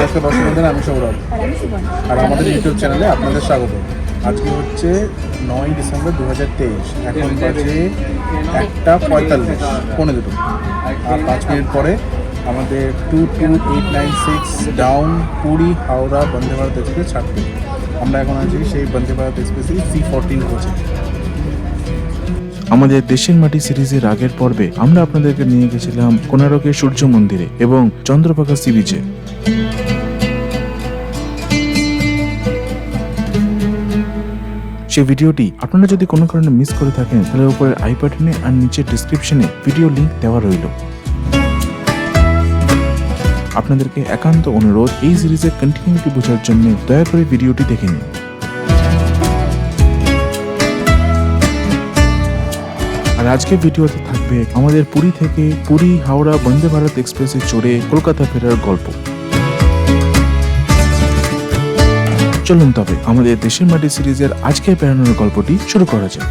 আজকে দর্শক বন্ধুরা আমি সৌরভ। আর আমাদের ইউটিউব চ্যানেলে আপনাদের স্বাগত। আজকে হচ্ছে নয় ডিসেম্বর দু হাজার তেইশ। এখন বাজে একটা পঁয়তাল্লিশ, পৌনে দুটো। আর পাঁচ মিনিট পরে আমাদের two two eight nine six down Puri Howrah Vande Bharat express ছাড়বে আমরা এখন আছি সেই বন্দে ভারত এক্সপ্রেসের সি ফোরটিন কোচে। আমাদের দেশের মাটি সিরিজের আগের পর্বে আমরা আপনাদেরকে নিয়ে গেছিলাম কোনারকের সূর্য মন্দিরে এবং চন্দ্রপাকা সি বিচে। সেই ভিডিওটি আপনারা যদি কোনো কারণে মিস করে থাকেন, তাহলে উপরের আই বাটনে আর নিচের ডিসক্রিপশনে ভিডিও লিংক দেওয়া রইল। আপনাদেরকে একান্ত অনুরোধ, এই সিরিজের কন্টিনিউটি বোঝার জন্য দয়া করে ভিডিওটি দেখে নিন। আর আজকের ভিডিওতে থাকবে আমাদের পুরী থেকে পুরী হাওড়া বন্দে ভারত এক্সপ্রেসে চড়ে কলকাতা ফেরার গল্প। চলুন তবে আমাদের দেশের মাটি সিরিজের আজকের বেড়ানোর গল্পটি শুরু করা যাক।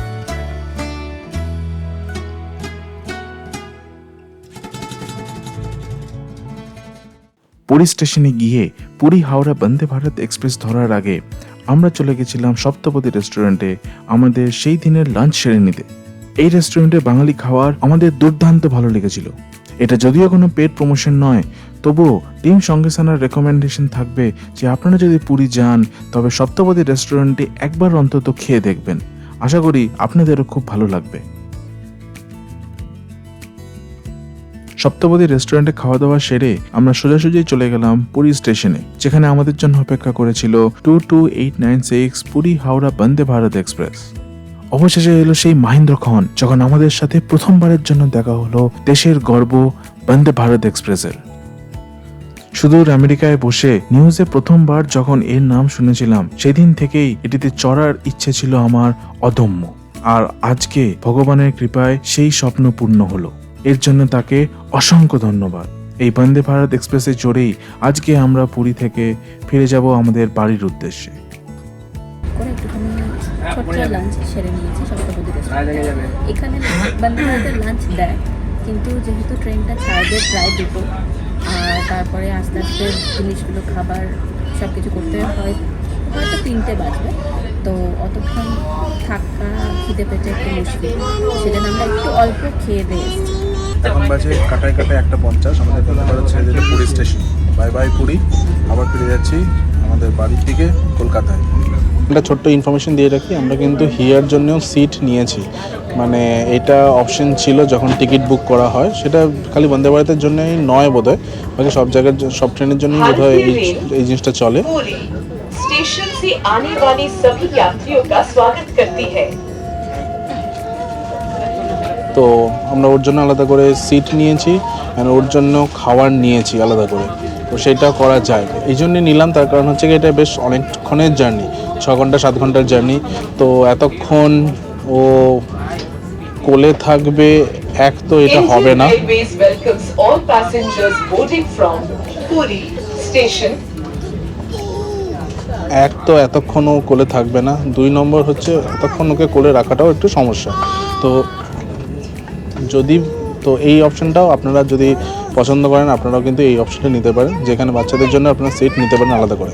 পুরী স্টেশনে গিয়ে পুরী হাওড়া বন্দে ভারত এক্সপ্রেস ধরার আগে আমরা চলে গেছিলাম সপ্তপদী রেস্টুরেন্টে আমাদের সেই দিনের লাঞ্চ সেরে নিতে। এই রেস্টুরেন্টে বাঙালি খাওয়ার আমাদের দুর্দান্ত ভালো লেগেছিল। এটা যদিও কোনো পেড প্রমোশন নয়, তবুও টিম সঙ্গেসানার রেকমেন্ডেশন থাকবে যে আপনারা যদি পুরী যান, তবে সপ্তপদী রেস্টুরেন্টে একবার অন্তত খেয়ে দেখবেন। আশা করি আপনাদেরও খুব ভালো লাগবে। সপ্তপদী রেস্টুরেন্টে খাওয়া দাওয়া সেরে আমরা সোজাসুজি চলে গেলাম পুরী স্টেশনে, যেখানে আমাদের জন্য অপেক্ষা করেছিল two two eight nine six Puri Howrah Vande Bharat express. অবশেষে এলো সেই মাহেন্দ্র খন, যখন আমাদের সাথে প্রথমবারের জন্য দেখা হলো দেশের গর্ব বন্দে ভারত এক্সপ্রেসের। সুদূর আমেরিকায় বসে নিউজে প্রথমবার যখন এর নাম শুনেছিলাম, সেদিন থেকেই এটিতে চড়ার ইচ্ছে ছিল আমার অদম্য। আর আজকে ভগবানের কৃপায় সেই স্বপ্ন পূর্ণ হলো। এর জন্য তাকে অসংখ্য ধন্যবাদ। এই বন্দে ভারত এক্সপ্রেসে চড়েই আজকে আমরা পুরী থেকে ফিরে যাব আমাদের বাড়ির উদ্দেশ্যে। ছোট্ট লাঞ্চ সেরে নিয়েছি সপ্তপদী রেস্টুরেন্টে এখানে বন্দে লাঞ্চ দেয় কিন্তু যেহেতু ট্রেনটা ছাড়বে প্রায় দুটো আর তারপরে আস্তে আস্তে জিনিসগুলো খাবার সব কিছু করতে হয় হয়তো তিনটে বাজবে তো অতক্ষণ থাকা খিদে পেটে একটু মুশকিল। সেজন্য আমরা একটু অল্প খেয়ে দিয়ে এসেছি। এখন বাজে কাটায় কাটায় একটা পঞ্চাশ আমাদের ভারত ছেড়ে দিল Puri station. Bye bye Puri আবার ফিরে যাচ্ছি আমাদের বাড়ির দিকে কলকাতায়। একটা ছোট্ট ইনফরমেশন দিয়ে রাখি আমরা কিন্তু হিয়ার জন্যও সিট নিয়েছি মানে এটা অপশন ছিল যখন টিকিট বুক করা হয় সেটা খালি বন্দে ভারতের জন্যই নয় বোধহয় বাকি সব জায়গার জ- সব ট্রেনের জন্যই বোধহয় এই এই জিনিসটা চলে पूरी स्टेशन से आने वाले सभी यात्रियों का स्वागत करती है তো আমরা ওর জন্য আলাদা করে সিট নিয়েছি আর ওর জন্য খাবার নিয়েছি আলাদা করে তো সেটা করা যায় এই জন্যে নিলাম তার কারণ হচ্ছে কি এটা বেশ অনেকক্ষণের জার্নি ছ ঘণ্টা সাত ঘণ্টার জার্নি তো এতক্ষণ ও কোলে থাকবে এক তো এটা হবে না. এক তো এতক্ষণ ও কোলে থাকবে না। দুই নম্বর হচ্ছে এতক্ষণ ওকে কোলে রাখাটাও একটু সমস্যা। তো যদি তো এই অপশনটাও আপনারা যদি পছন্দ করেন আপনারাও কিন্তু এই অপশনটা নিতে পারেন। যেখানে বাচ্চাদের জন্য আপনারা সিট নিতে পারেন আলাদা করে।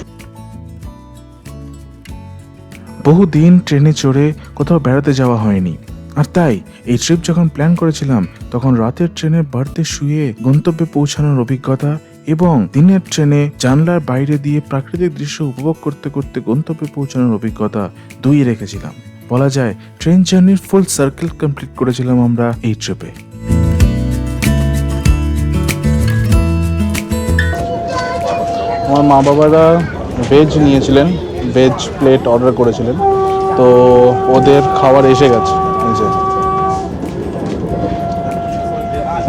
বহুদিন ট্রেনে চড়ে কোথাও বেড়াতে যাওয়া হয়নি। আর তাই, এই ট্রিপ যখন প্ল্যান করেছিলাম, তখন রাতের ট্রেনে বার্থে শুয়ে গন্তব্যে পৌঁছানোর অভিজ্ঞতা এবং দিনের ট্রেনে জানলার বাইরে দিয়ে প্রাকৃতিক দৃশ্য উপভোগ করতে করতে গন্তব্যে পৌঁছানোর অভিজ্ঞতা দুই রেখেছিলাম। বলা যায় ট্রেন জার্নির ফুল সার্কেল কমপ্লিট করেছিলাম আমরা এই ট্রিপে আমার মা বাবারা ভেজ নিয়েছিলেন। ভেজ প্লেট অর্ডার করেছিলেন। তো ওদের খাবার এসে গেছে যে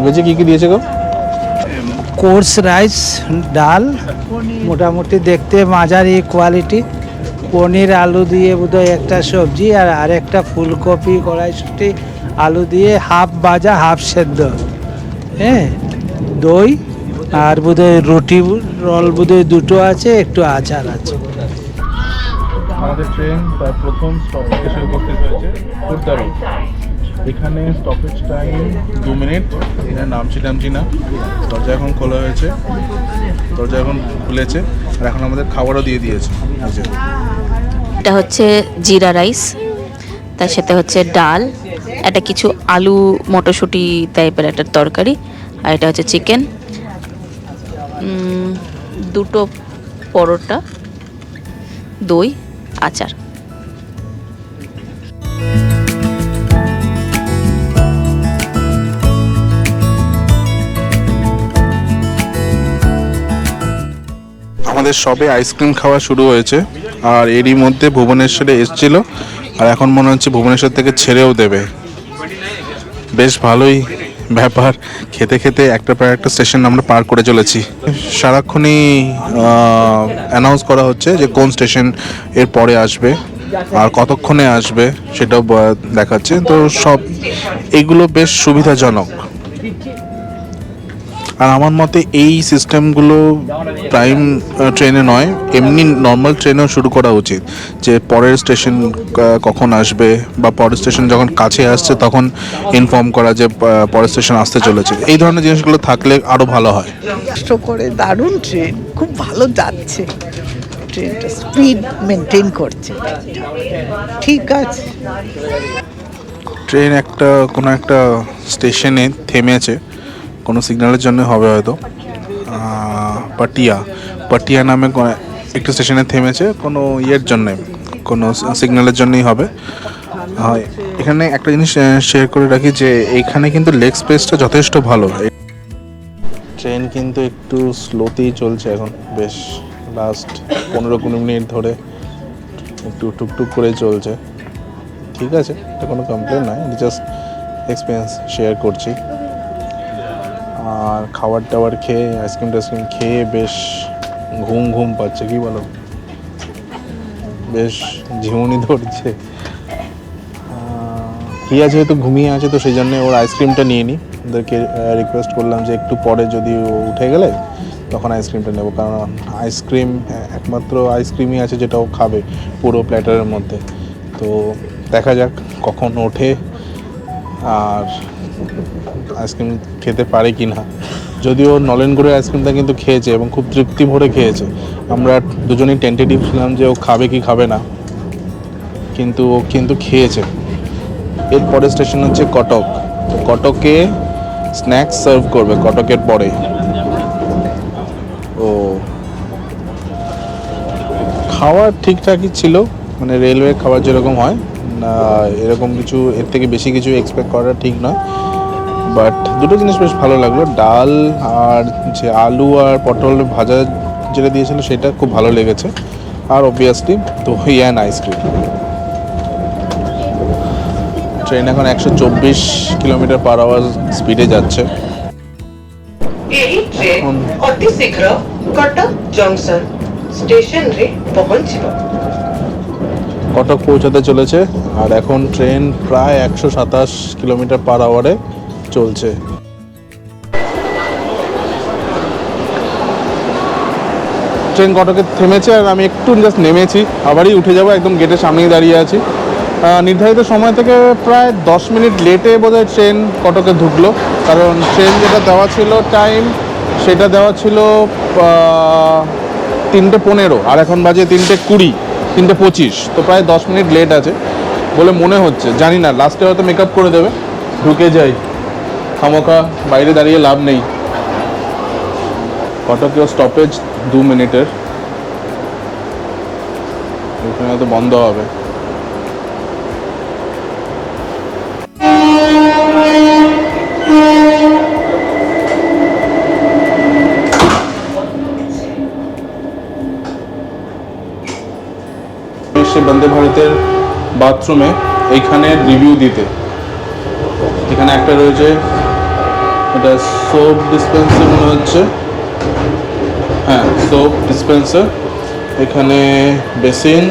ভেজে কী কী দিয়েছে গো? কোর্স রাইস, ডাল, মোটামুটি দেখতে মাঝারি কোয়ালিটি। পনির, আলু দিয়ে বোধহয় একটা সবজি আর আরেকটা ফুলকপি কড়াইশুটি আলু দিয়ে হাফ ভাজা, হাফ সেদ্ধ। হ্যাঁ দই আর বোধহয় রুটি, রোল বোধহয় দুটো আছে, একটু আচার আছে। আমাদের ট্রেন তার প্রথম স্টপ এসে উপস্থিত হয়েছে খুর্দারো এখানে স্টপেজ টাইম দু মিনিট। এখানে নামছি টামছি না দরজা এখন খোলা হয়েছে। দরজা এখন খুলেছে। আর এখন আমাদের খাবারও দিয়ে দিয়েছে। এটা হচ্ছে জিরা রাইস। তার সাথে হচ্ছে ডাল। এটা কিছু আলু মটরশুঁটি টাইপের একটা তরকারি। আর এটা হচ্ছে চিকেন দুটো পরোটা। দই। আচার। আমাদের সবে আইসক্রিম খাওয়া শুরু হয়েছে, আর এরই মধ্যে ভুবনেশ্বরে এসেছিল, আর এখন মনে হচ্ছে ভুবনেশ্বর থেকে ছেড়েও দেবে। বেশ ভালোই ব্যাপার। খেতে খেতে একটা পর একটা স্টেশন আমরা পার করে চলেছি। সারাক্ষণই অ্যানাউন্স করা হচ্ছে যে কোন স্টেশনের পরে আসবে আর কতক্ষণে আসবে সেটাও দেখাচ্ছে। তো সব, এগুলো বেশ সুবিধাজনক। আর আমার মতে এই সিস্টেমগুলো প্রাইম ট্রেনে নয় এমনি নর্মাল ট্রেনেও শুরু করা উচিত। যে পরের স্টেশন কখন আসবে বা পরের স্টেশন যখন কাছে আসছে তখন ইনফর্ম করা যে পরের স্টেশন আসতে চলেছে। এই ধরনের জিনিসগুলো থাকলে আরও ভালো হয়। কষ্ট করে দারুণ ট্রেন খুব ভালো যাচ্ছে। ট্রেনটা স্পিড মেনটেন করছে। ঠিক আছে। ট্রেন একটা কোনো একটা স্টেশনে থেমেছে। কোনো সিগন্যালের জন্য হবে হয়তো। পাটিয়া। পাটিয়া নামে একটা স্টেশনে থেমেছে, কোনো ইয়ের জন্যে, কোনো সিগন্যালের জন্যই হবে। এখানে একটা জিনিস শেয়ার করে রাখি যে এইখানে কিন্তু লেগ স্পেসটা যথেষ্ট ভালো। ট্রেন কিন্তু একটু স্লোতেই চলছে এখন, বেশ লাস্ট পনেরো কুড়ি মিনিট ধরে একটু টুকটুক করে চলছে। ঠিক আছে, এটা কোনো কমপ্লেন নয় জাস্ট এক্সপিরিয়েন্স শেয়ার করছি। আর খাবার টাবার খেয়ে, আইসক্রিম টাইসক্রিম খেয়ে বেশ ঘুম ঘুম পাচ্ছে, কি বলো? বেশ ঝিমুনি ধরছে। হিয়া যেহেতু ঘুমিয়ে আছে, তো সেই জন্য ওর আইসক্রিমটা নিয়ে নিই ওদেরকে রিকোয়েস্ট করলাম যে একটু পরে যদি ও উঠে গেলে, তখন আইসক্রিমটা নেব। কারণ আইসক্রিম একমাত্র আইসক্রিমই আছে যেটা ও খাবে পুরো প্ল্যাটারের মধ্যে। তো দেখা যাক কখন ওঠে। আর আইসক্রিম খেতে পারে কি না। যদিও নলেনগুড়ের আইসক্রিমটা কিন্তু খেয়েছে এবং খুব তৃপ্তি ভরে খেয়েছে। আমরা দুজনেই টেন্টেটিভ ছিলাম যে ও খাবে কি খাবে না। কিন্তু ও কিন্তু খেয়েছে। এর পরের স্টেশন হচ্ছে কটক। কটকে স্ন্যাক্স সার্ভ করবে কটকের পরে। ও। খাওয়ার ঠিকঠাকই ছিল। মানে রেলওয়ে খাবার যেরকম হয়, না, এরকম কিছু, এর থেকে বেশি কিছু এক্সপেক্ট করা ঠিক নয়। বাট দুটো জিনিস বেশ ভালো লাগল। ডাল আর যে আলু আর পটল ভাজা যেটা দিয়েছিল সেটা খুব ভালো লেগেছে। আর অবভিয়াসলি দই অ্যান্ড আইসক্রিম ট্রেন এখন একশো চব্বিশ কিলোমিটার পার আওয়ার স্পিডে যাচ্ছে। এখন কটক পৌঁছাতে চলেছে। আর এখন ট্রেন প্রায় একশো সাতাশ কিলোমিটার পার আওয়ারে চলছে। ট্রেন কটকে থেমেছে আর আমি একটু জাস্ট নেমেছি। আবারই উঠে যাব, একদম গেটের সামনেই দাঁড়িয়ে আছি। নির্ধারিত সময় থেকে প্রায় দশ মিনিট লেটে বোধহয় ট্রেন কটকে ঢুকলো। কারণ ট্রেন যেটা দেওয়া ছিল টাইম, সেটা দেওয়া ছিল তিনটে পনেরো আর এখন বাজে তিনটে কুড়ি, তিনটে পঁচিশ। তো প্রায় দশ মিনিট লেট আছে বলে মনে হচ্ছে। জানি না লাস্টে হয়তো মেকআপ করে দেবে। ঢুকে যাই। খামোখা, বাইরে দাঁড়িয়ে লাভ নেই। কটকেও স্টপেজ দু মিনিটের। এখানে তো বন্ধ হবে। বন্দে ভারতের বাথরুমে এইখানে রিভিউ দিতে। এখানে একটা রয়েছে এটা সোপ ডিসপেন্সার মনে হচ্ছে। হ্যাঁ সোপ ডিসপেন্সার এখানে বেসিন।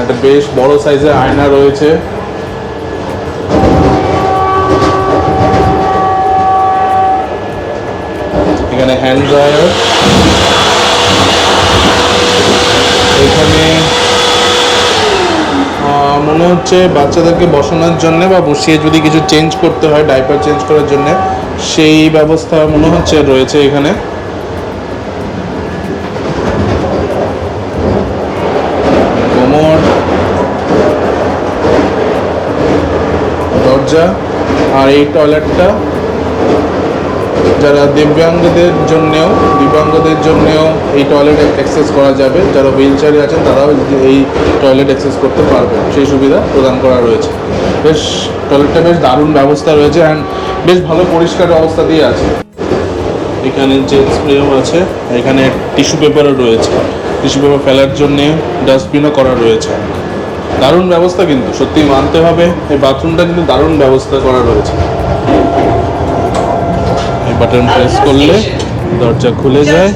একটা বেশ বড় সাইজের আয়না রয়েছে। এখানে হ্যান্ড ড্রায়ার এখানে আমার মনে হচ্ছে বাচ্চাদেরকে বসানোর জন্য বা বসিয়ে যদি কিছু চেঞ্জ করতে হয় ডাইপার চেঞ্জ করার জন্য, সেই ব্যবস্থা মনে হচ্ছে রয়েছে এখানে। দরজা আর এই টয়লেটটা যারা দিব্যাঙ্গদের জন্যেও দিব্যাঙ্গদের জন্যেও এই টয়লেট অ্যাক্সেস করা যাবে, যারা হুইল চেয়ারে আছেন তারাও এই টয়লেট অ্যাক্সেস করতে পারবে সেই সুবিধা প্রদান করা রয়েছে। বেশ টয়লেটটা বেশ দারুণ ব্যবস্থা রয়েছে অ্যান্ড বেশ ভালো পরিষ্কার অবস্থা দিয়ে আছে। এখানে যে স্প্রেও আছে, এখানে টিস্যু পেপারও রয়েছে। টিস্যু পেপার ফেলার জন্যে ডাস্টবিনও করা রয়েছে। দারুণ ব্যবস্থা কিন্তু সত্যি মানতে হবে। এই বাথরুমটা কিন্তু দারুণ ব্যবস্থা করা রয়েছে। বাটন প্রেস করলে দরজা খুলে যায়।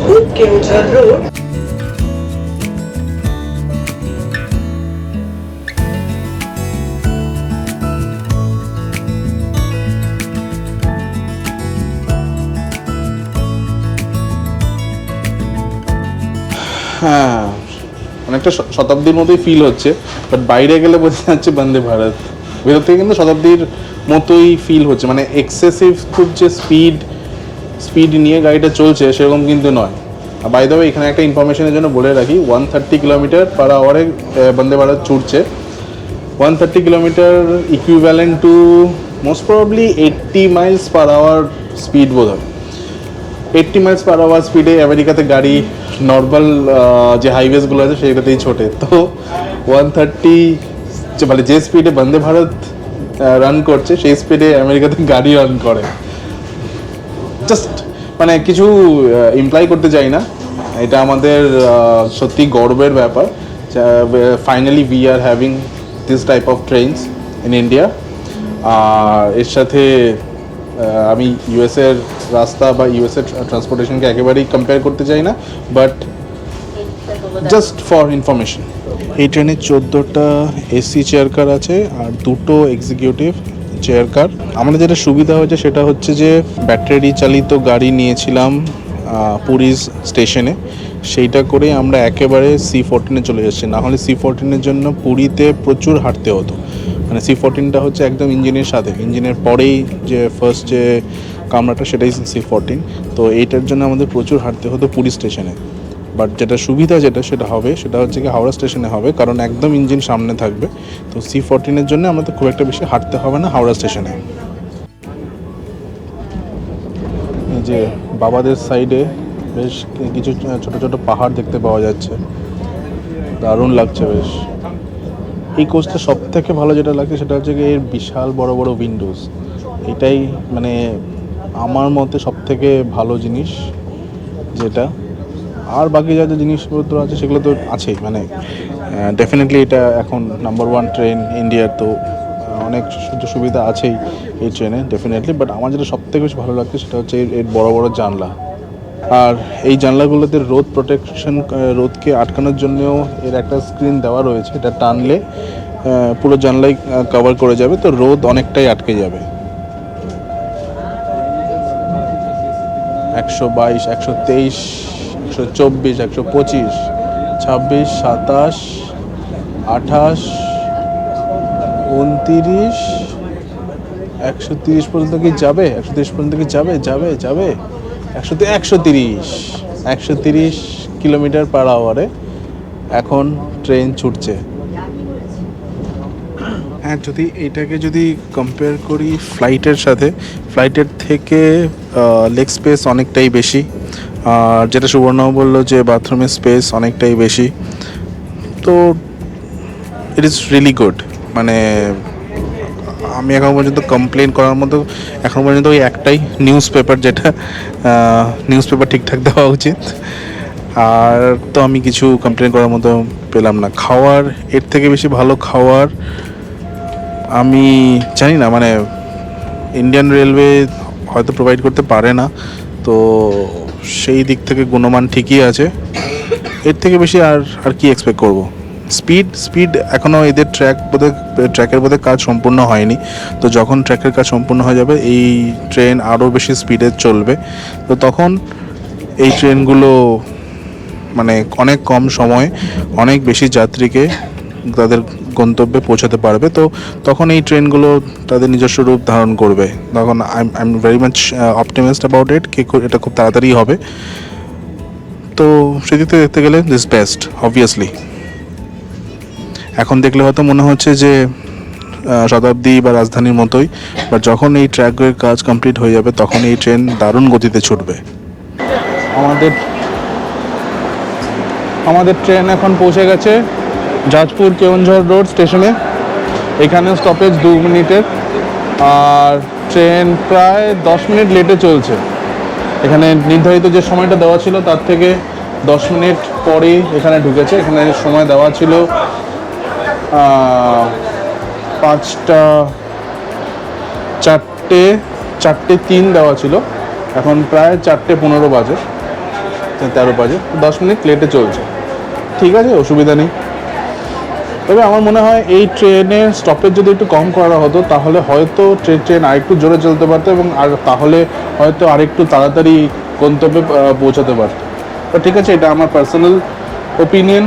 হ্যাঁ অনেকটা শতাব্দীর মতোই ফিল হচ্ছে বাট বাইরে গেলে বোঝা যাচ্ছে বন্দে ভারত। ভেতর থেকে কিন্তু শতাব্দীর মতোই ফিল হচ্ছে মানে এক্সেসিভ খুব যে স্পিড স্পিড নিয়ে গাড়িটা চলছে সেরকম কিন্তু নয়। বাই দ্য এখানে একটা ইনফরমেশনের জন্য বলে রাখি ওয়ান থার্টি কিলোমিটার পার আওয়ারে বন্দে ভারত ছুটছে। One thirty kilometre equivalent to most probably eighty miles per hour speed বোধ হয় এইট্টি মাইলস পার আওয়ার স্পিডে আমেরিকাতে গাড়ি নর্মাল যে হাইওয়েজগুলো আছে সেগুলোতেই ছোটে। তো ওয়ান থার্টি মানে যে স্পিডে বন্দে ভারত রান করছে, সেই স্পিডে আমেরিকাতে গাড়ি রান করে। জাস্ট মানে কিছু ইমপ্লাই করতে চাই না। এটা আমাদের সত্যি গর্বের ব্যাপার। Finally we are having this type of trains in India আর এর সাথে আমি ইউএসের রাস্তা বা ইউএসএর ট্রান্সপোর্টেশনকে একেবারেই কম্পেয়ার করতে চাই না। বাট জাস্ট ফর ইনফরমেশন এই ট্রেনে চোদ্দোটা এসি চেয়ার কার আছে, আর দুটো এক্সিকিউটিভ চেয়ার কার আমাদের যেটা সুবিধা হয়েছে সেটা হচ্ছে যে ব্যাটারি চালিত গাড়ি নিয়েছিলাম পুরীর স্টেশনে সেইটা করে আমরা একেবারে সি ফোরটিনে চলে যাচ্ছি। না হলে সি ফোরটিনের জন্য পুরীতে প্রচুর হাঁটতে হতো। মানে সি ফোরটিনটা হচ্ছে একদম ইঞ্জিনের সাথে। ইঞ্জিনের পরেই যে ফার্স্ট যে কামরাটা সেটাই সি ফোরটিন তো এইটার জন্য আমাদের প্রচুর হাঁটতে হতো পুরী স্টেশনে বাট যেটা সুবিধা যেটা সেটা হবে, সেটা হচ্ছে কি হাওড়া স্টেশনে হবে, কারণ একদম ইঞ্জিন সামনে থাকবে। তো সি ফোরটিনের জন্য আমাদের খুব একটা বেশি হাঁটতে হবে না হাওড়া স্টেশনে। যে বাবাদের সাইডে বেশ কিছু ছোট ছোট পাহাড় দেখতে পাওয়া যাচ্ছে। দারুণ লাগছে বেশ। এই কোচটা সব থেকে ভালো যেটা লাগছে সেটা হচ্ছে এর বিশাল বড় বড় উইন্ডোজ এটাই মানে আমার মতে সব থেকে ভালো জিনিস যেটা। আর বাকি যা যা জিনিসপত্র আছে, সেগুলো তো আছেই মানে ডেফিনেটলি এটা এখন নাম্বার ওয়ান ট্রেন ইন্ডিয়ার তো অনেক সুযোগ সুবিধা আছেই এই ট্রেনে ডেফিনেটলি বাট আমার যেটা সব থেকে বেশি ভালো লাগছে সেটা হচ্ছে এর বড় বড় জানলা। আর এই জানলাগুলোতে রোদ প্রোটেকশন রোদকে আটকানোর জন্যও এর একটা স্ক্রিন দেওয়া রয়েছে, এটা টানলে পুরো জানলাই কভার করে যাবে, তো রোদ অনেকটাই আটকে যাবে। একশো বাইশ, একশো তেইশ একশো চব্বিশ, একশো পঁচিশ, ছাব্বিশ, সাতাশ, আঠাশ, উনতিরিশ, একশো তিরিশ পর্যন্ত কি যাবে? একশো তিরিশ পর্যন্ত কি যাবে? যাবে যাবে। একশো একশো তিরিশ একশো তিরিশ কিলোমিটার পার আওয়ারে এখন ট্রেন ছুটছে। হ্যাঁ যদি এটাকে যদি কম্পেয়ার করি ফ্লাইটের সাথে ফ্লাইটের থেকে লেগ স্পেস অনেকটাই বেশি। আর যেটা সুবর্ণ বলল যে বাথরুমের স্পেস অনেকটাই বেশি। তো ইট ইজ রিয়েলি গুড মানে আমি এখন পর্যন্ত কমপ্লেন করার মতো, এখন পর্যন্ত ওই একটাই নিউজ পেপার যেটা নিউজ পেপার ঠিকঠাক দেওয়া উচিত। আর তো আমি কিছু কমপ্লেন করার মতো পেলাম না। খাওয়ার, এর থেকে বেশি ভালো খাওয়ার আমি জানি না মানে ইন্ডিয়ান রেলওয়ে হয়তো প্রোভাইড করতে পারে না। তো সেই দিক থেকে গুণমান ঠিকই আছে। এর থেকে বেশি আর আর কি এক্সপেক্ট করব? স্পিড স্পিড এখনও এদের ট্র্যাক বোধহয় ট্র্যাকের বোধহয় কাজ সম্পূর্ণ হয়নি। তো যখন ট্র্যাকের কাজ সম্পূর্ণ হয়ে যাবে, এই ট্রেন আরও বেশি স্পিডে চলবে। তো তখন এই ট্রেনগুলো মানে অনেক কম সময়ে অনেক বেশি যাত্রীকে তাদের গন্তব্যে পৌঁছাতে পারবে। তো তখন এই ট্রেনগুলো তাদের নিজস্ব রূপ ধারণ করবে। তখন I I am very much optimist about it কি এটা খুব তাড়াতাড়ি হবে। তো সেদিক দেখতে গেলে দিস বেস্ট অবভিয়াসলি এখন দেখলে হয়তো মনে হচ্ছে যে শতাব্দী বা রাজধানীর মতোই বা যখন এই ট্র্যাকের কাজ কমপ্লিট হয়ে যাবে, তখন এই ট্রেন দারুণ গতিতে ছুটবে। আমাদের আমাদের ট্রেন এখন পৌঁছে গেছে। যাজপুর কেওনঝড় রোড স্টেশনে। এখানে স্টপেজ দু মিনিটের আর ট্রেন প্রায় দশ মিনিট লেটে চলছে। এখানে নির্ধারিত যে সময়টা দেওয়া ছিল, তার থেকে দশ মিনিট পরেই এখানে ঢুকেছে। এখানে সময় দেওয়া ছিল পাঁচটা চারটে চারটে তিন দেওয়া ছিল। এখন প্রায় চারটে পনেরো বাজে, তেরো বাজে। দশ মিনিট লেটে চলছে। ঠিক আছে, অসুবিধা নেই। তবে আমার মনে হয় এই ট্রেনের স্টপেজ যদি একটু কম করা হতো, তাহলে হয়তো ট্রেন ট্রেন আরেকটু জোরে চলতে পারতো এবং আর তাহলে হয়তো আরেকটু তাড়াতাড়ি গন্তব্যে পৌঁছাতে পারতো। তো ঠিক আছে, এটা আমার পার্সোনাল ওপিনিয়ন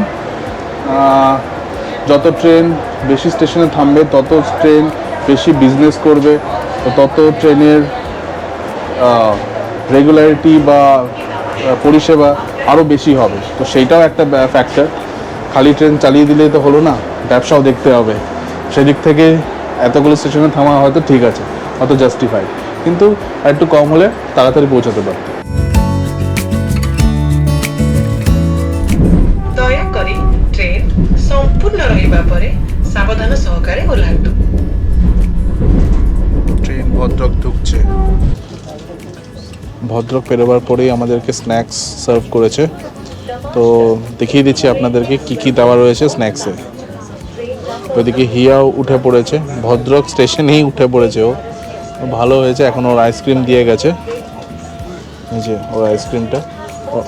যত ট্রেন বেশি স্টেশনে থামবে, তত ট্রেন বেশি বিজনেস করবে তত ট্রেনের রেগুলারিটি বা পরিষেবা আরও বেশি হবে। তো সেইটাও একটা ফ্যাক্টর খালি ট্রেন চালিয়ে দিলে তো হলো না ব্যবসাও দেখতে হবে। সেদিক থেকে এতগুলো স্টেশনে থামা হয়তো ঠিক আছে অত জাস্টিফাইড কিন্তু একটু কম হলে তাড়াতাড়ি পৌঁছাতে পারত ট্রেন ভদ্রক ঢুকছে। ভদ্রক পেরোবার পরেই আমাদেরকে স্ন্যাক্স সার্ভ করেছে। তো দেখিয়ে দিচ্ছি আপনাদেরকে কি কি দেওয়া রয়েছে স্ন্যাক্সে। ওইদিকে হিয়াও উঠে পড়েছে, ভদ্রক স্টেশনেই উঠে পড়েছে ও। ভালো হয়েছে, এখন ওর আইসক্রিম দিয়ে গেছে। এই যে ওর আইসক্রিমটা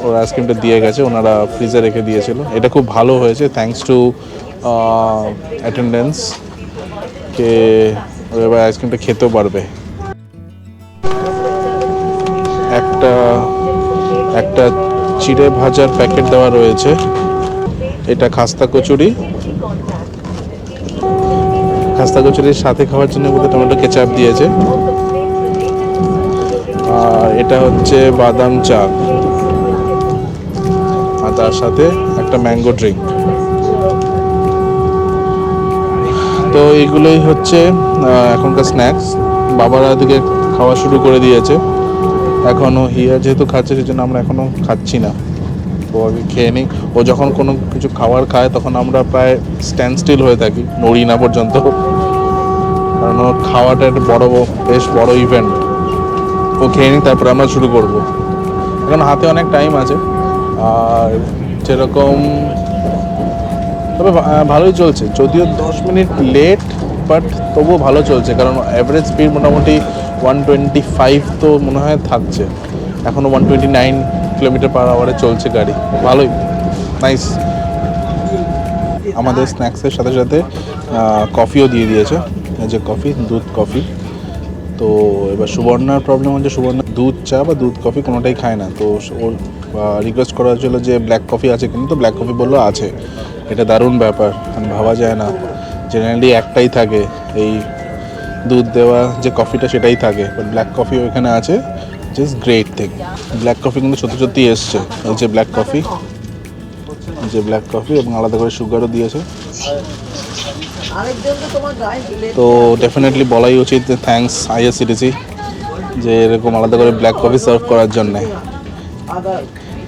ওর আইসক্রিমটা দিয়ে গেছে, ওনারা ফ্রিজে রেখে দিয়েছিল। এটা খুব ভালো হয়েছে থ্যাঙ্কস টু অ্যাটেন্ডেন্স কে এবার আইসক্রিমটা খেতেও পারবে। একটা একটা চিড়ে ভাজার প্যাকেট দেওয়া রয়েছে। এটা খাস্তা কচুরি। খাস্তা কচুরির সাথে খাওয়ার জন্য বোধহয় টমেটো কেচাপ দিয়েছে। আর এটা হচ্ছে বাদাম চা আর তার সাথে একটা ম্যাঙ্গো ড্রিঙ্ক। তো এইগুলোই হচ্ছে এখনকার স্ন্যাক্স। বাবারা দিকে খাওয়া শুরু করে দিয়েছে। এখনও হিয়া যেহেতু খাচ্ছে সেই জন্য আমরা এখনও খাচ্ছি না। তো আগে খেয়ে নিই। ও যখন কোনো কিছু খাবার খায়, তখন আমরা প্রায় স্ট্যান্ড স্টিল হয়ে থাকি নড়ি না পর্যন্ত। কারণ ওর খাওয়াটা একটা বড়, বেশ বড় ইভেন্ট ও খেয়ে নিই তারপরে আমরা শুরু করব। এখন হাতে অনেক টাইম আছে। আর যেরকম, তবে ভালোই চলছে। যদিও দশ মিনিট লেট বাট তবুও ভালো চলছে। কারণ অ্যাভারেজ স্পিড মোটামুটি ওয়ান টোয়েন্টি ফাইভ তো মনে হয় থাকছে। এখনও one twenty nine kilometre per আওয়ারে চলছে গাড়ি। ভালোই। নাইস আমাদের স্ন্যাক্সের সাথে সাথে কফিও দিয়ে দিয়েছে। যে কফি দুধ কফি তো এবার সুবর্ণার প্রবলেম হচ্ছে সুবর্ণা দুধ চা বা দুধ কফি কোনোটাই খায় না। তো ওর রিকোয়েস্ট করা হয়েছিল যে ব্ল্যাক কফি আছে কিন্তু ব্ল্যাক কফি বলল আছে। এটা দারুণ ব্যাপার। ভাবা যায় না। জেনারেলি একটাই থাকে এই দুধ দেওয়া যে কফিটা সেটাই থাকে বাট ব্ল্যাক কফি ওইখানে আছে just great thing black coffee কিন্তু সত্যি সত্যি এসছে। এই যে ব্ল্যাক কফি যে ব্ল্যাক কফি এবং আলাদা করে সুগারও দিয়েছে। তো ডেফিনেটলি বলাই উচিত থ্যাঙ্কস আইএসসিটিসি যে এরকম আলাদা করে ব্ল্যাক কফি সার্ভ করার জন্যে।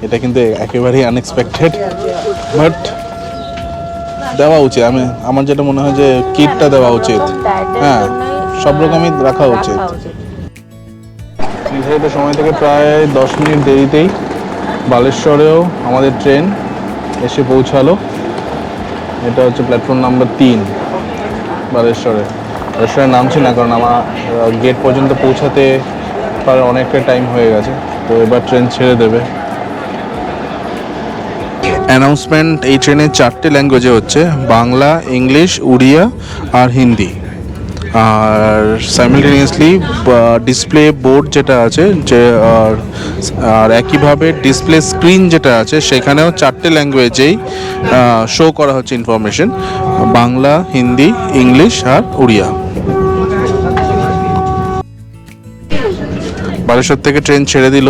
এটা কিন্তু একেবারেই আনএক্সপেক্টেড বাট দেওয়া উচিত। আমি, আমার যেটা মনে হয় যে কিটটা দেওয়া উচিত। হ্যাঁ। সব রকমই রাখা উচিত। নির্ধারিত সময় থেকে প্রায় দশ মিনিট দেরিতেই বালেশ্বরেও আমাদের ট্রেন এসে পৌঁছালো। এটা হচ্ছে প্ল্যাটফর্ম নাম্বার তিন বালেশ্বরে। বালেশ্বরে নামছি না কারণ আমার গেট পর্যন্ত পৌঁছাতে প্রায় অনেকটা টাইম হয়ে গেছে। তো এবার ট্রেন ছেড়ে দেবে। অ্যানাউন্সমেন্ট এই ট্রেনের চারটে ল্যাঙ্গুয়েজে হচ্ছে বাংলা ইংলিশ উড়িয়া আর হিন্দি। আর সাইমিলটেনিয়াসলি ডিসপ্লে বোর্ড যেটা আছে, যে, আর একইভাবে ডিসপ্লে স্ক্রিন যেটা আছে, সেখানেও চারটে ল্যাঙ্গুয়েজেই শো করা হচ্ছে ইনফরমেশন বাংলা, হিন্দি, ইংলিশ আর উড়িয়া। বালেশ্বর থেকে ট্রেন ছেড়ে দিল।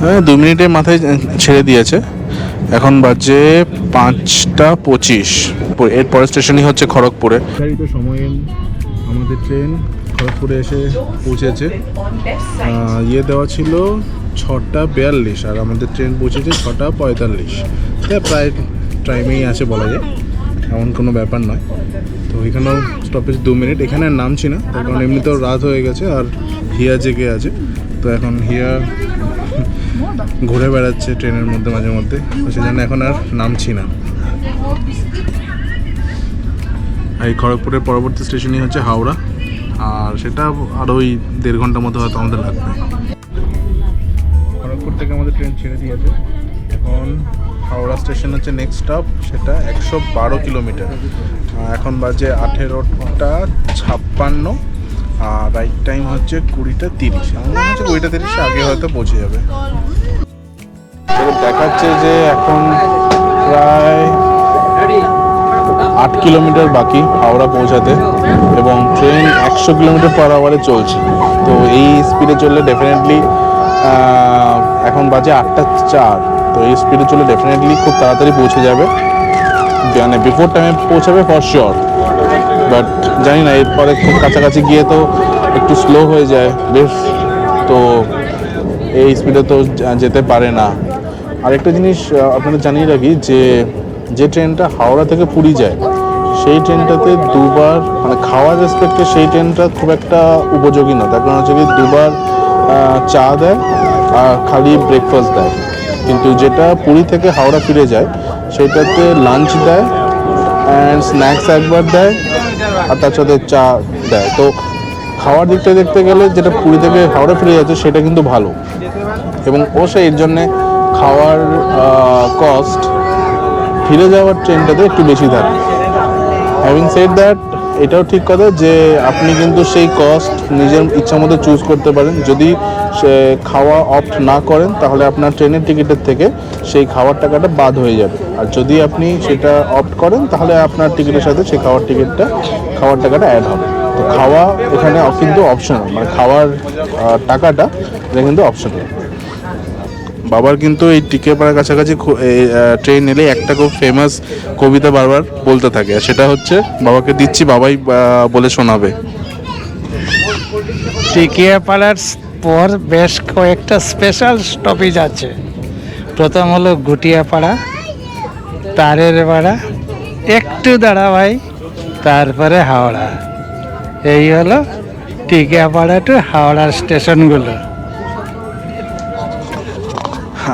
হ্যাঁ দু মিনিটের মাথায় ছেড়ে দিয়েছে। এখন বাজে পাঁচটা পঁচিশ। এর পরের স্টেশনই হচ্ছে খড়গপুরে। নির্ধারিত সময়ে আমাদের ট্রেন খড়গপুরে এসে পৌঁছেছে। ইয়ে দেওয়া ছিল ছটা বিয়াল্লিশ আর আমাদের ট্রেন পৌঁছেছে ছটা পঁয়তাল্লিশ। হ্যাঁ প্রায় টাইমেই আছে বলা যায়। এমন কোনো ব্যাপার নয়। তো এখানেও স্টপেজ দু মিনিট এখানে আর নামছি না। তার কারণ এমনিতেও রাত হয়ে গেছে আর হিয়া জেগে আছে। তো এখন হিয়া ঘুরে বেড়াচ্ছে ট্রেনের মধ্যে, মাঝে মধ্যে। সেজন্য এখন আর নামছি না। এই খড়গপুরের পরবর্তী স্টেশনই হচ্ছে হাওড়া। আর সেটা আরও ওই দেড় ঘণ্টা মতো হয়তো আমাদের লাগবে। খড়গপুর থেকে আমাদের ট্রেন ছেড়ে দিয়েছে। এখন হাওড়া স্টেশন হচ্ছে নেক্সট স্টপ সেটা একশো বারো কিলোমিটার। এখন বাজে আঠেরোটা ছাপ্পান্ন, আর রাইট টাইম হচ্ছে কুড়িটা তিরিশ। আমার মনে হচ্ছে কুড়িটা তিরিশে আগে হয়তো পৌঁছে যাবে। দেখাচ্ছে যে এখন প্রায় আট কিলোমিটার বাকি হাওড়া পৌঁছাতে এবং ট্রেন একশো কিলোমিটার পার আওয়ারে চলছে। তো এই স্পিডে চললে ডেফিনেটলি এখন বাজে আটটা চার। তো এই স্পিডে চললে ডেফিনেটলি খুব তাড়াতাড়ি পৌঁছে যাবে। মানে বিফোর টাইমে পৌঁছাবে ফর শিওর বাট জানি না, এরপরে খুব কাছাকাছি গিয়ে তো একটু স্লো হয়ে যায়। বেশ, তো এই স্পিডে তো যেতে পারে না। আরেকটা জিনিস আহ, আপনাদের জানিয়ে রাখি যে যে ট্রেনটা হাওড়া থেকে পুরী যায় সেই ট্রেনটাতে দুবার মানে খাওয়ার রেসপেক্টে সেই ট্রেনটা খুব একটা উপযোগী না। তার কারণ হচ্ছে কি দুবার চা দেয় আর খালি ব্রেকফাস্ট দেয়। কিন্তু যেটা পুরী থেকে হাওড়া ফিরে যায় সেটাতে লাঞ্চ দেয় অ্যান্ড স্ন্যাক্স একবার দেয় আর তার সাথে চা দেয়। তো খাওয়ার দিকটা দেখতে গেলে যেটা পুরী থেকে হাওড়া ফিরে যাচ্ছে সেটা কিন্তু ভালো। এবং অবশ্যই এর জন্যে খাওয়ার কস্ট ফিরে যাওয়ার ট্রেনটাতে একটু বেশি থাকে। হ্যাভিং সেড দ্যাট এটাও ঠিক কথা যে আপনি কিন্তু সেই কস্ট নিজের ইচ্ছা মতো চুজ করতে পারেন। যদি সে খাওয়া অপ্ট না করেন, তাহলে আপনার ট্রেনের টিকিটের থেকে সেই খাওয়ার টাকাটা বাদ হয়ে যাবে। আর যদি আপনি সেটা অপ্ট করেন, তাহলে আপনার টিকিটের সাথে সেই খাওয়ার টিকিটটা, খাওয়ার টাকাটা অ্যাড হবে। তো খাওয়া এখানে কিন্তু অপশনাল মানে খাওয়ার টাকাটা এটা কিন্তু অপশনাল বাবার কিন্তু এই টিকেপাড়ার কাছাকাছি ট্রেন এলে একটা খুব ফেমাস কবিতা বারবার বলতে থাকে। সেটা হচ্ছে, বাবাকে দিচ্ছি, বাবাই বলে শোনাবে। টিকিয়াপাড়ার পর বেশ কয়েকটা স্পেশাল স্টপেজ আছে। প্রথম হলো গুটিয়াপাড়া, তারের পাড়া একটু দাঁড়া ভাই তারপরে হাওড়া। এই হলো টিকিয়াপাড়া টু হাওড়ার স্টেশনগুলো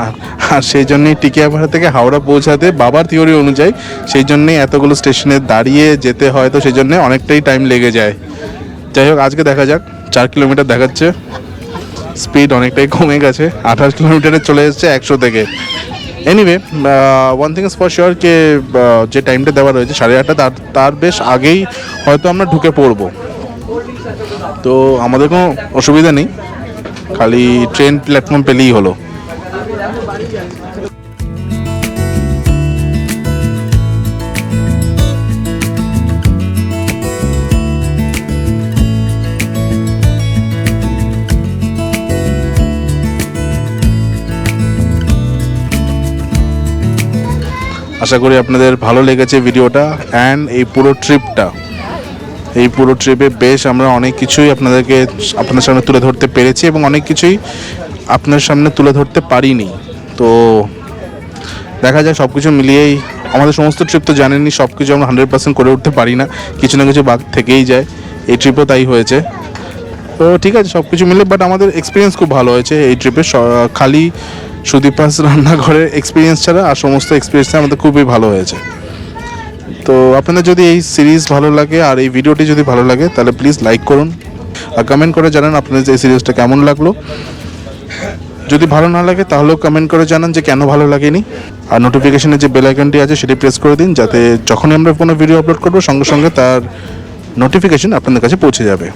আর- আর সেই জন্যই টিকিয়াপাড়া থেকে হাওড়া পৌঁছাতে বাবার থিওরি অনুযায়ী সেই জন্যই এতগুলো স্টেশনে দাঁড়িয়ে যেতে হয় তো সেই জন্যে অনেকটাই টাইম লেগে যায়। যাই হোক আজকে দেখা যাক চার কিলোমিটার দেখাচ্ছে। স্পিড অনেকটাই কমে গেছে আঠাশ কিলোমিটারে চলে এসেছে একশো থেকে। Anyway one thing is for sure uh, যে টাইমটা দেওয়া রয়েছে সাড়ে আটটা তার তার বেশ আগেই হয়তো আমরা ঢুকে পড়ব। তো আমাদের কোনো অসুবিধা নেই খালি ট্রেন প্ল্যাটফর্ম পেলেই হলো। আশা করি আপনাদের ভালো লেগেছে ভিডিওটা অ্যান্ড এই পুরো ট্রিপটা এই পুরো ট্রিপে বেশ আমরা অনেক কিছুই আপনাদেরকে আপনার সামনে তুলে ধরতে পেরেছি এবং অনেক কিছুই আপনার সামনে তুলে ধরতে পারিনি। তো দেখা যায় সব কিছু মিলিয়েই আমাদের সমস্ত ট্রিপ তো জানেনই সব কিছু আমরা হান্ড্রেড পার্সেন্ট করে উঠতে পারি না, কিছু না কিছু বাদ থেকেই যায়। এই ট্রিপও তাই হয়েছে। তো ঠিক আছে সব কিছু মিলে বাট আমাদের এক্সপিরিয়েন্স খুব ভালো হয়েছে এই ট্রিপে খালি সুদীপাস রান্নাঘরের এক্সপিরিয়েন্স ছাড়া আর সমস্ত এক্সপিরিয়েন্সটা আমাদের খুবই ভালো হয়েছে। তো আপনাদের যদি এই সিরিজ ভালো লাগে আর এই ভিডিওটি যদি ভালো লাগে, তাহলে প্লিজ লাইক করুন আর কমেন্ট করে জানান আপনাদের এই সিরিজটা কেমন লাগল। যদি ভালো না লাগে, তাহলেও কমেন্ট করে জানান যে কেন ভালো লাগেনি। আর নোটিফিকেশনের যে বেল আইকনটি আছে, সেটি প্রেস করে দিন, যাতে যখনই আমরা কোনো ভিডিও আপলোড করব, সঙ্গে সঙ্গে তার নোটিফিকেশন আপনাদের কাছে পৌঁছে যাবে।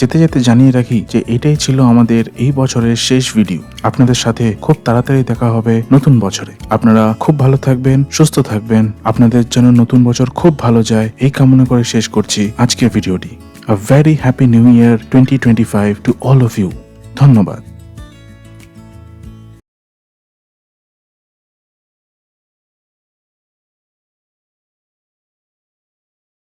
যেতে যেতে জানিয়ে রাখি যে এটাই ছিল আমাদের এই বছরের শেষ ভিডিও আপনাদের সাথে খুব তাড়াতাড়ি দেখা হবে নতুন বছরে। আপনারা খুব ভালো থাকবেন, সুস্থ থাকবেন। আপনাদের জন্য নতুন বছর খুব ভালো যায়, এই কামনা করে শেষ করছি আজকের ভিডিওটি a very happy new year twenty twenty five to all of you ধন্যবাদ।